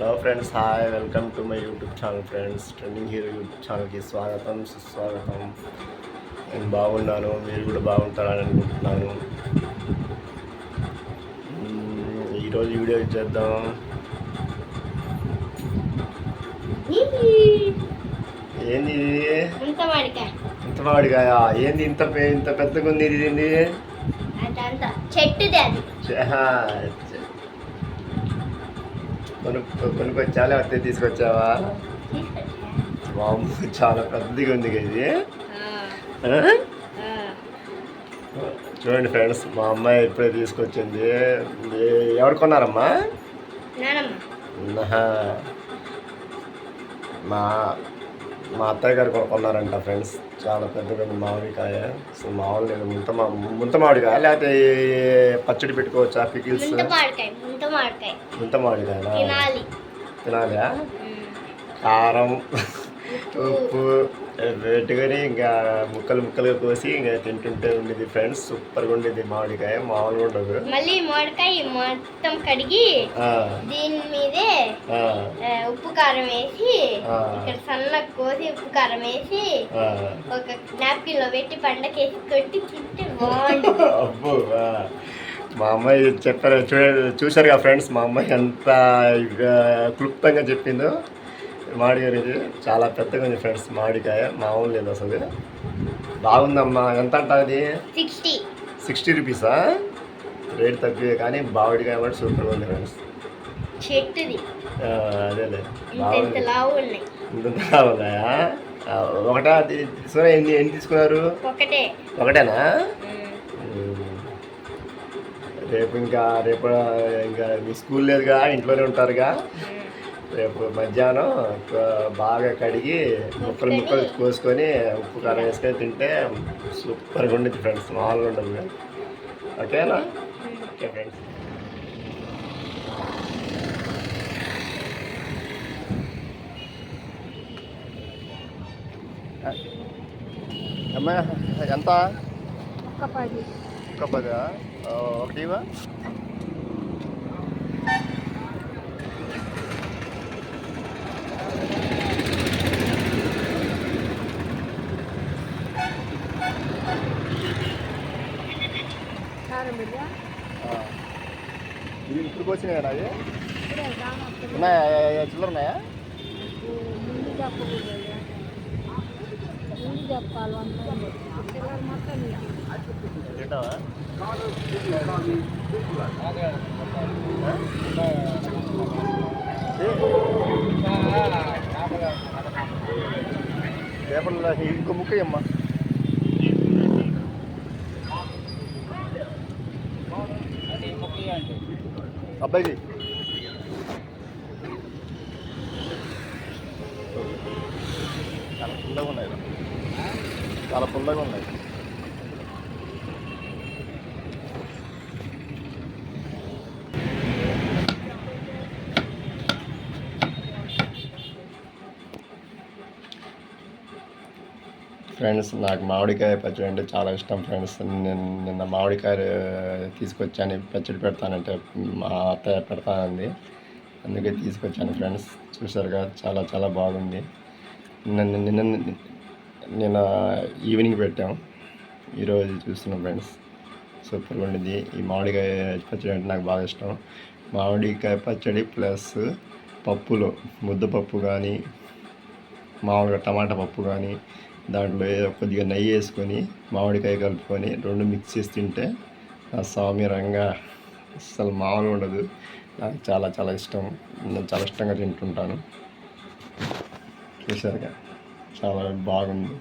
Hello friends hi welcome to my YouTube channel friends trending hero YouTube ఛానల్కి స్వాగతం సుస్వాగతం. నేను బాగున్నాను మీరు కూడా బాగుంటారని అనుకుంటున్నాను. ఈరోజు వీడియో చేద్దాం. ఏంది ఇంత వాడిగాయ ఏంది ఇంత ఇంత పెద్దగా ఉంది ఇది చెట్టుది కొను కొనుక్కొచ్చా లేకపోతే తీసుకొచ్చావా? వామ్మో, చాలా పెద్దగా ఉంది ఇది? చూడండి ఫ్రెండ్స్ మా అమ్మాయి ఇప్పుడే తీసుకొచ్చింది. ఎవరు కొన్నారమ్మా. మా మా అత్తయ్య గారు కొ- కొన్నారంట ఫ్రెండ్స్. చాలా పెద్దగా ఉంది మామిడికాయ. సో మామూలు లేదు ముంత మా ముంత మామిడికాయ లేకపోతే పచ్చడి పెట్టుకోవచ్చా పికిల్స్? ముంత మామిడికాయ తినాలా. కారం ఉప్పు. పెట్టుకొని ఇంకా ముక్కలు ముక్కలుగా కోసి ఇంకా తింటుంటే ఉండేది ఫ్రెండ్స్ సూపర్గా ఉండేది మామిడికాయ మామూలుగా ఉండదు మళ్ళీ మామిడికాయ మొత్తం కడిగి దీని మీదే ఉప్పు కారం వేసి. ఇక్కడ సన్నగా కోసి ఉప్పు కారం వేసి. ఒక నాప్కిన్లో పెట్టి పండకేసి కొట్టి తింటే బాగుంటుంది అబ్బో. మా అమ్మాయి చెప్పారు చూ చూశారు కదా ఫ్రెండ్స్ మా అమ్మాయి ఎంత క్లుప్తంగా చెప్పిందో మామిడికాయ ఇది చాలా పెద్దగా ఉంది ఫ్రెండ్స్ మామిడికాయ మామూలు లేదు అసలు. బాగుందమ్మా. ఎంత అంటుంది సిక్స్టీ. సిక్స్టీ రూపీసా రేట్ తక్కువే కానీ బావిడికాయ కూడా సూపర్గా ఉంది ఫ్రెండ్స్ చెట్టుది. అదేలే. బాగుంది. ఉన్నాయి. ఒకటా ఎన్ని ఎన్ని తీసుకున్నారు? ఒకటే. ఒకటేనా. రేపు ఇంకా రేపు ఇంకా మీ స్కూల్ లేదుగా ఇంట్లోనే ఉంటారుగా. రేపు మధ్యాహ్నం బాగా కడిగి ముక్కలు ముక్కలు కోసుకొని ఉప్పు కారం వేసుకొని తింటే సూపర్గా ఉండేది ఫ్రెండ్స్. మామూలుగా ఉండదు ఓకేనా? Okay friends. అమ్మా ఎంత? ఒక పది. ఒక పది? ఒకటి ఇవా ఇప్పుడు వచ్చినాయి అవి ఉన్నాయా? చిల్లర ఉన్నాయా? పేపర్లో ఇంకో ముక్క అమ్మా అబ్బాయికి చాలా పుల్లగా ఉన్నాయి చాలా పుల్లగా ఉన్నాయి. ఫ్రెండ్స్ నాకు మామిడికాయ పచ్చడి అంటే చాలా ఇష్టం ఫ్రెండ్స్. నేను నిన్న మామిడికాయ తీసుకొచ్చాను. పచ్చడి పెడతానంటే మా అత్తయ్య పెడతానంది. అందుకే తీసుకొచ్చాను ఫ్రెండ్స్. చూసారుగా చాలా చాలా బాగుంది. నిన్న నిన్న నిన్న ఈవినింగ్ పెట్టాం. ఈరోజు చూస్తున్నాం ఫ్రెండ్స్. సూపర్గా ఉండింది. ఈ మామిడికాయ పచ్చడి అంటే నాకు బాగా ఇష్టం. మామిడికాయ పచ్చడి ప్లస్ పప్పులో ముద్దపప్పు కానీ మామూలుగా టమాటా పప్పు కానీ దాంట్లో ఏదో కొద్దిగా నెయ్యి వేసుకొని మామిడికాయ కలుపుకొని రెండు మిక్స్ చేసి తింటే ఆ స్వామి రంగా అస్సలు మామూలు ఉండదు. నాకు చాలా చాలా ఇష్టం. నేను చాలా ఇష్టంగా తింటుంటాను. చూసారుగా చాలా బాగుంది.